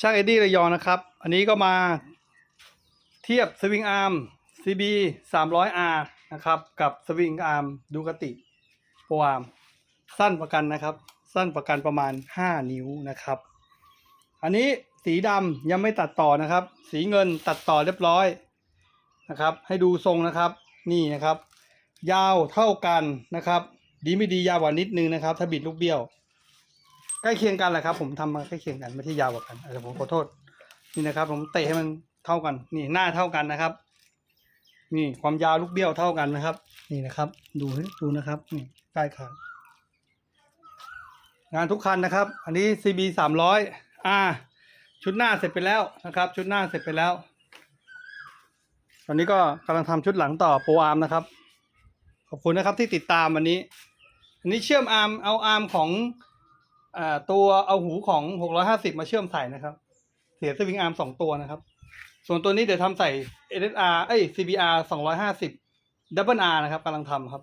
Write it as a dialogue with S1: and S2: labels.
S1: ช่างเอ็ดดี้ระยองนะครับ อันนี้ก็มาเทียบสวิงอาร์ม CB 300R นะครับ กับสวิงอาร์มดูกติโปรอาร์มสั้นประกันนะครับ สั้นประกันประมาณ 5 นิ้วนะครับ อันนี้สีดำยังไม่ตัดต่อนะครับ สีเงินตัดต่อเรียบร้อยนะครับ ให้ดูทรงนะครับ นี่นะครับ ยาวเท่ากันนะครับ ดีไม่ดียาวกว่านิดนึงนะครับ ถ้าบิดลูกเบี้ยว ใกล้เคียงกันแหละครับ ผมทำมาใกล้เคียงกันไม่ใช่ยาวกว่ากันแต่ผมขอโทษนี่นะครับ ผมเตะให้มันเท่ากัน นี่หน้าเท่ากันนะครับ นี่ความยาวลูกเบี้ยวเท่ากันนะครับ นี่นะครับ ดูดูนะครับนี่ใกล้ขางานทุกคันนะครับ อันนี้ CB สามร้อย R ชุดหน้าเสร็จไปแล้วนะครับ ชุดหน้าเสร็จไปแล้ว ตอนนี้ก็กำลังทำชุดหลังต่อโปรอาร์มนะครับ ขอบคุณนะครับที่ติดตามวันนี้ อันนี้เชื่อมอาร์มเอาอาร์มของ อ่าตัวเอาหูของ 650 มาเชื่อมใส่นะครับ เสียสวิงอาร์มสองตัวนะครับ ส่วนตัวนี้เดี๋ยวทำใส่ SSR เอ้ย CBR 250 Double R นะครับกำลังทำครับ